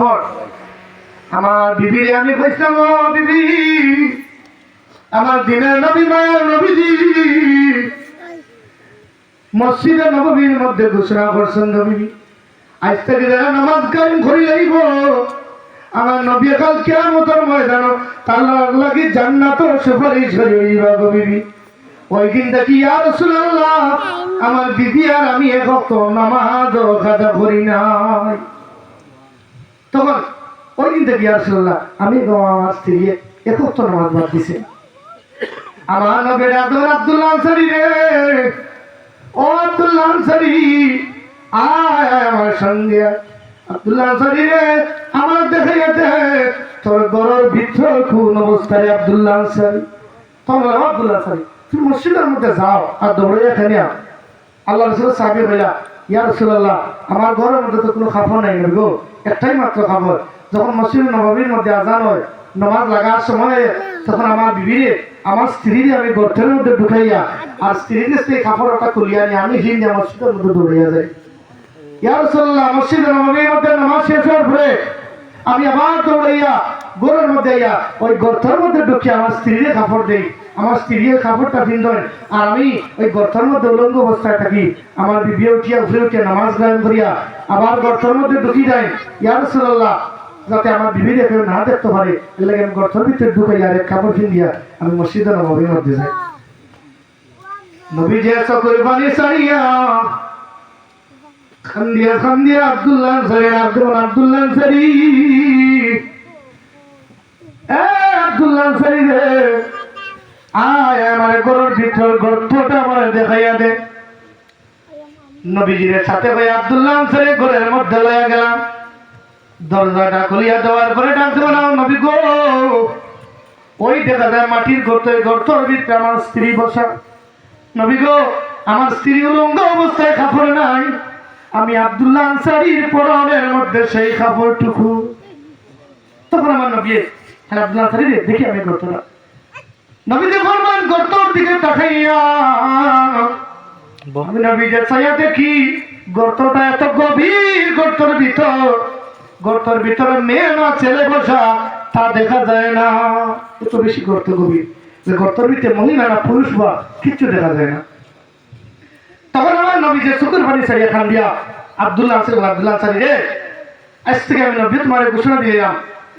পর আমার বিবিরে আমি কইছিলাম ও বিবি, আমার দিনের নবী, মায়ের নবীজি। মসজিদে নবীর মধ্যে ঘোষণা করছেন নবী, আজ থেকে যারা নামাজ কায়েম করি যাইব আমার নবী কাল কেমতর ময়দান তার লাগি জান্নাত সুপারিশ হয়ে হইবা বিবি। ওই দিন দেখি আর রাসূলুল্লাহ, আমার বিবি আর আমি এক নামাজ খাদা করি নাই। তখন ওই দিন দেখি আর রাসূলুল্লাহ আমি আমার স্ত্রী এক ভক্ত নামাজ বাদ দিছে। আমার নবীর আব্দুল আব্দুল্লাহ আনসারী রে ও আব্দুল্লাহ আনসারী আয় আমার সঙ্গে। আব্দুল্লাহ আনসারী রে আমার দেখে গেছে তোর গরর ভিতর কোন অবস্থায় আব্দুল্লাহ আনসারী। বললাম, আব্দুল্লাহ আনসারী তুমি মসজিদের মধ্যে যাও আর দৌড়ে এখানে আল্লাহ রসুল সাহাবি বললা ইয়া রসুল্লাহ আমার ঘরের মধ্যে তো কোনো খাবার নাই গো? একটাই মাত্র খাবার যখন মসজিদ নবাবির মধ্যে আজান হয়, নমাজ লাগার সময় তখন আমার বিবিরে, আমার স্ত্রীরে আমি গর্তের মধ্যে ঢুকাইয়া আর স্ত্রীর সেই কাপড়টা খুলিয়া নিয়ে আমি হিন্দি মসজিদের মধ্যে দৌড়িয়া যাই। নামাজ শেষ আমি আবার দৌড়াইয়া, গোরের মধ্যে আইয়া ওই গর্তের মধ্যে ঢুকিয়ে আমার স্ত্রীরে কাপড় দেই। আমার স্ত্রীর কাপড়টা পিন্ধন আর আমি ওই গর্তের মধ্যে উলঙ্গ অবস্থায় থাকি। আমার বিবিয়ে উঠিয়া, উঠে উঠিয়া নামাজ গায়ন করিয়া আবার গর্তের মধ্যে ঢুকি যায়। ইয়া রসুল্লাহ যাতে আমার বিবিরে কেউ না দেখতে পারে। লাগে আমি গর্তের ভিতরে ঢুকাইয়া আর এক কাপড় পিন্দিয়া আমি মসজিদের নবাবির মধ্যে যাই। নবী যে সকল বাণী সারিয়া খান্দিয়া খান্দিয়া আব্দুল্লাহ আব্দুল আব্দুল্লাহ সারি এ আব্দুল্লাহ সারি রে, আয় আমার গরুর ভিতর গর্তটা আমার দেখাইয়া দে। নবীজির সাথে হয়ে আব্দুল্লাহ সারি ঘরের মধ্যে লইয়া গেলাম। দরজাটা খুলিয়া দেওয়ার পরে ডাকতে বললাম নবী গো। ওই দেখা মাটির গর্ত গর্তর ভিতরে আমার স্ত্রী বসা। নবী গো, আমার স্ত্রী উলঙ্গ অবস্থায় কাপড় নাই। আমি আব্দুল্লাহ আনসারির পরনের মধ্যে সেই কাপড়টুকু। তখন আমার নবী হ্যাঁ আব্দুল্লাহ আনসারি দেখি আমি গর্তটা। নবী যে ফরমান গর্তর দিকে তাকাইয়া আমি নবী যে ছায়া দেখি, গর্তটা এত গভীর, গর্তর ভিতর। গর্তর ভিতরে মেয়ে না, ছেলে বসা, তা দেখা যায় না। এত বেশি গর্ত গভীর। যে গর্তর ভিতরে মহিলা না, পুরুষ বা, কিচ্ছু দেখা যায় না। তখন আমার নবী যে শুকুর পানি ছাড়িয়ে খান দিয়া, আব্দুল্লাহ আছে আব্দুল্লাহ ছাড়ি রে। আজ থেকে আমি নবী তোমার ঘোষণা দিলাম